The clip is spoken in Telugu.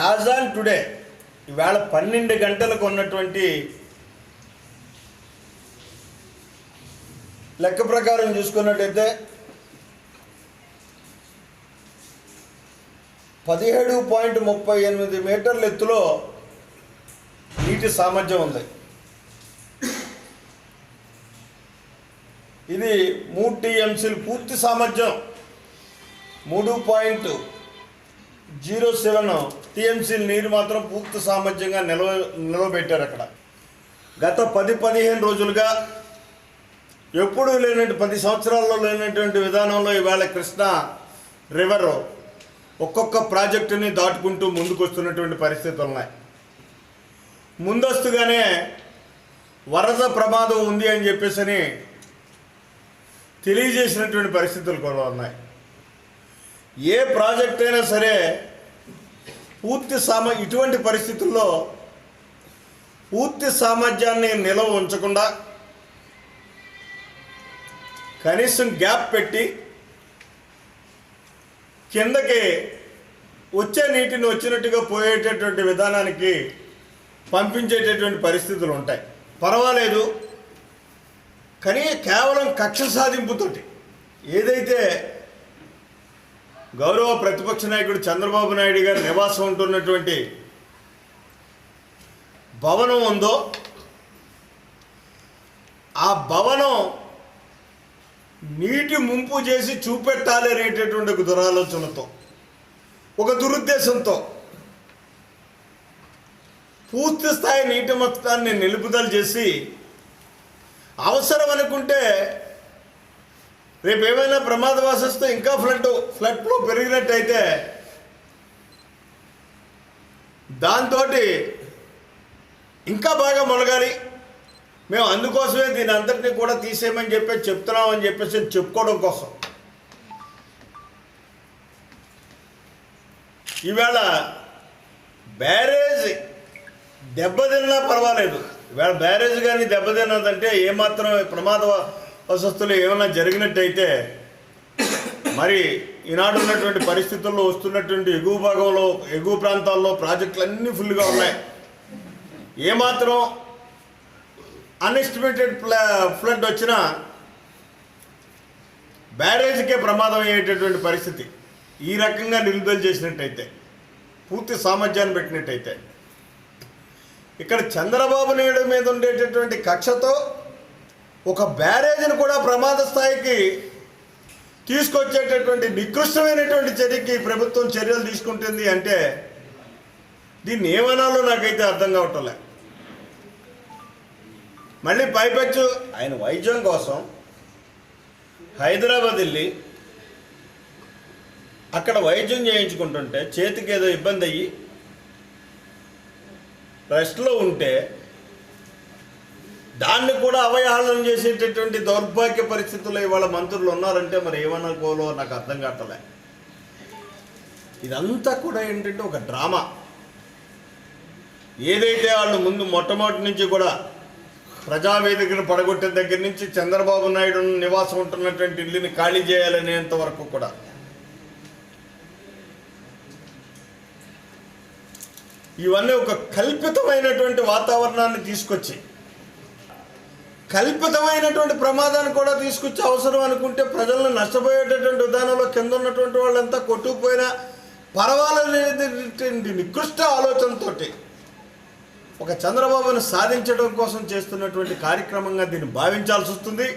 యాజ్ ఆన్ టుడే ఈవేళ పన్నెండు గంటలకు ఉన్నటువంటి లెక్క ప్రకారం చూసుకున్నట్టయితే పదిహేడు పాయింట్ ముప్పై ఎనిమిది మీటర్ల ఎత్తులో నీటి సామర్థ్యం ఉంది. ఇది మూడు టీఎంసీలు పూర్తి సామర్థ్యం. మూడు పాయింట్ జీరో సెవెన్ టీఎంసీ నీరు మాత్రం పూర్తి సామర్థ్యంగా నిల్వ నిలవబెట్టారు అక్కడ. గత పది పదిహేను రోజులుగా ఎప్పుడూ లేనటువంటి పది సంవత్సరాల్లో లేనటువంటి విధానంలో ఇవాళ కృష్ణ రివర్ ఒక్కొక్క ప్రాజెక్టుని దాటుకుంటూ ముందుకు వస్తున్నటువంటి పరిస్థితులు ఉన్నాయి. ముందస్తుగానే వరద ప్రమాదం ఉంది అని చెప్పేసి తెలియజేసినటువంటి పరిస్థితులు కూడా ఉన్నాయి. ఏ ప్రాజెక్ట్ అయినా సరే పూర్తి సామ ఇటువంటి పరిస్థితుల్లో పూర్తి సామర్థ్యాన్ని నిలవ ఉంచకుండా కనీసం గ్యాప్ పెట్టి కిందకి వచ్చే నీటిని వచ్చినట్టుగా పోయేటటువంటి విధానానికి పంపించేటటువంటి పరిస్థితులు ఉంటాయి. పర్వాలేదు. కానీ కేవలం కక్ష సాధింపుతోటి ఏదైతే గౌరవ ప్రతిపక్ష నాయకుడు చంద్రబాబు నాయుడు గారి నివాసం ఉంటున్నటువంటి భవనం ఉందో ఆ భవనం నీటి ముంపు చేసి చూపెట్టాలి అనేటటువంటి ఒక దురాలోచనతో ఒక దురుద్దేశంతో పూర్తి స్థాయి నీటి మొత్తాన్ని నిలుపుదల చేసి అవసరం అనుకుంటే రేపు ఏమైనా ప్రమాదవశస్తే ఇంకా ఫ్లడ్ ఫ్లడ్ ఫ్లో పెరిగినట్టయితే దాంతో ఇంకా బాగా మొలగాలి. మేము అందుకోసమే దీని అంతటినీ కూడా తీసేయమని చెప్పి చెప్తున్నామని చెప్పేసి చెప్పుకోవడం కోసం. ఈవేళ బ్యారేజ్ దెబ్బతిన్నా పర్వాలేదు. ఈవేళ బ్యారేజ్ కానీ దెబ్బతిన్నదంటే ఏమాత్రం ప్రమాద వసతులు ఏమైనా జరిగినట్టయితే మరి ఈనాడు ఉన్నటువంటి పరిస్థితుల్లో వస్తున్నటువంటి ఎగువ భాగంలో ఎగువ ప్రాంతాల్లో ప్రాజెక్టులు అన్నీ ఫుల్గా ఉన్నాయి. ఏమాత్రం అన్ఎస్టిమేటెడ్ ఫ్లడ్ వచ్చినా బ్యారేజ్కే ప్రమాదం అయ్యేటటువంటి పరిస్థితి. ఈ రకంగా నిలుదల చేసినట్టయితే పూర్తి సామర్థ్యాన్ని పెట్టినట్టయితే. ఇక్కడ చంద్రబాబు నాయుడు మీద ఉండేటటువంటి కక్షతో ఒక బ్యారేజ్ని కూడా ప్రమాద స్థాయికి తీసుకొచ్చేటటువంటి నికృష్టమైనటువంటి చర్యకి ప్రభుత్వం చర్యలు తీసుకుంటుంది అంటే దీన్ని ఏమనాలో నాకైతే అర్థం కావటంలే మళ్ళీ పైపెచ్చు ఆయన వైద్యం కోసం హైదరాబాద్ వెళ్ళి అక్కడ వైద్యం చేయించుకుంటుంటే చేతికి ఏదో ఇబ్బంది అయ్యి రెస్ట్లో ఉంటే దాన్ని కూడా అవహేళన చేసేటటువంటి దౌర్భాగ్య పరిస్థితుల్లో ఇవాళ మంత్రులు ఉన్నారంటే మరి ఏమనుకోలో నాకు అర్థం కావట్లే. ఇదంతా కూడా ఏంటంటే ఒక డ్రామా. ఏదైతే వాళ్ళు ముందు మొట్టమొదటి నుంచి కూడా ప్రజావేదికను పడగొట్టే దగ్గర నుంచి చంద్రబాబు నాయుడు నివాసం ఉంటున్నటువంటి ఇల్లుని ఖాళీ చేయాలనేంత వరకు కూడా. ఇవన్నీ ఒక కల్పితమైనటువంటి వాతావరణాన్ని తీసుకొచ్చి కల్పితమైనటువంటి ప్రమాదాన్ని కూడా తీసుకొచ్చే అవసరం అనుకుంటే ప్రజలను నష్టపోయేటటువంటి విధానంలో కింద ఉన్నటువంటి వాళ్ళంతా కొట్టుకుపోయినా పర్వాలనేటువంటి నికృష్ట ఆలోచనతోటి ఒక చంద్రబాబును సాధించడం కోసం చేస్తున్నటువంటి కార్యక్రమంగా దీన్ని భావించాల్సి వస్తుంది.